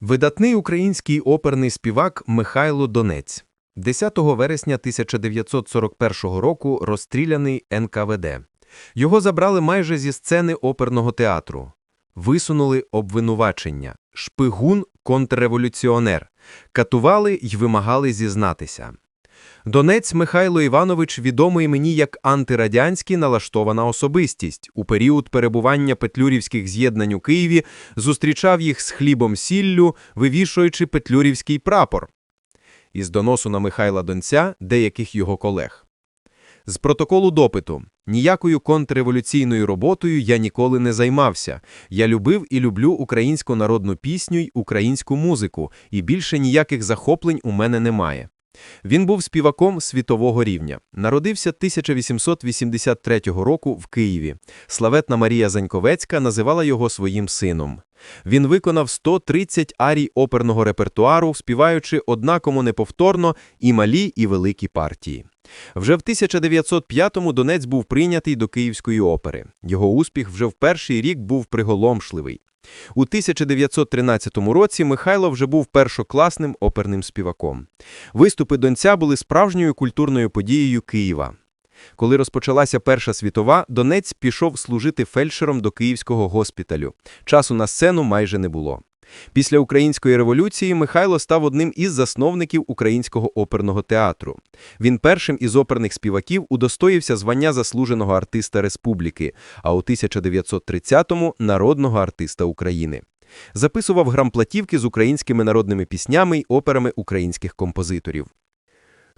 Видатний український оперний співак Михайло Донець. 10 вересня 1941 року розстріляний НКВД. Його забрали майже зі сцени оперного театру. Висунули обвинувачення – шпигун контрреволюціонер. Катували й вимагали зізнатися. Донець Михайло Іванович відомий мені як антирадянськи налаштована особистість. У період перебування петлюрівських з'єднань у Києві зустрічав їх з хлібом-сіллю, вивішуючи петлюрівський прапор. Із доносу на Михайла Донця деяких його колег. З протоколу допиту. Ніякою контрреволюційною роботою я ніколи не займався. Я любив і люблю українську народну пісню й українську музику, і більше ніяких захоплень у мене немає. Він був співаком світового рівня. Народився 1883 року в Києві. Славетна Марія Заньковецька називала його своїм сином. Він виконав 130 арій оперного репертуару, співаючи однаково неповторно і малі, і великі партії. Вже в 1905-му Донець був прийнятий до Київської опери. Його успіх вже в перший рік був приголомшливий. У 1913 році Михайло вже був першокласним оперним співаком. Виступи Донця були справжньою культурною подією Києва. Коли розпочалася Перша світова, Донець пішов служити фельдшером до Київського госпіталю. Часу на сцену майже не було. Після Української революції Михайло став одним із засновників Українського оперного театру. Він першим із оперних співаків удостоївся звання заслуженого артиста республіки, а у 1930-му – народного артиста України. Записував грамплатівки з українськими народними піснями й операми українських композиторів.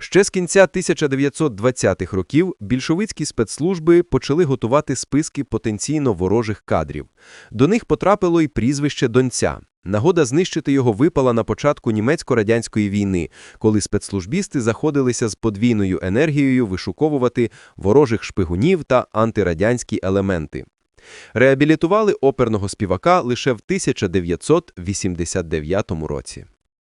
Ще з кінця 1920-х років більшовицькі спецслужби почали готувати списки потенційно ворожих кадрів. До них потрапило й прізвище Донця. Нагода знищити його випала на початку німецько-радянської війни, коли спецслужбісти заходилися з подвійною енергією вишуковувати ворожих шпигунів та антирадянські елементи. Реабілітували оперного співака лише в 1989 році.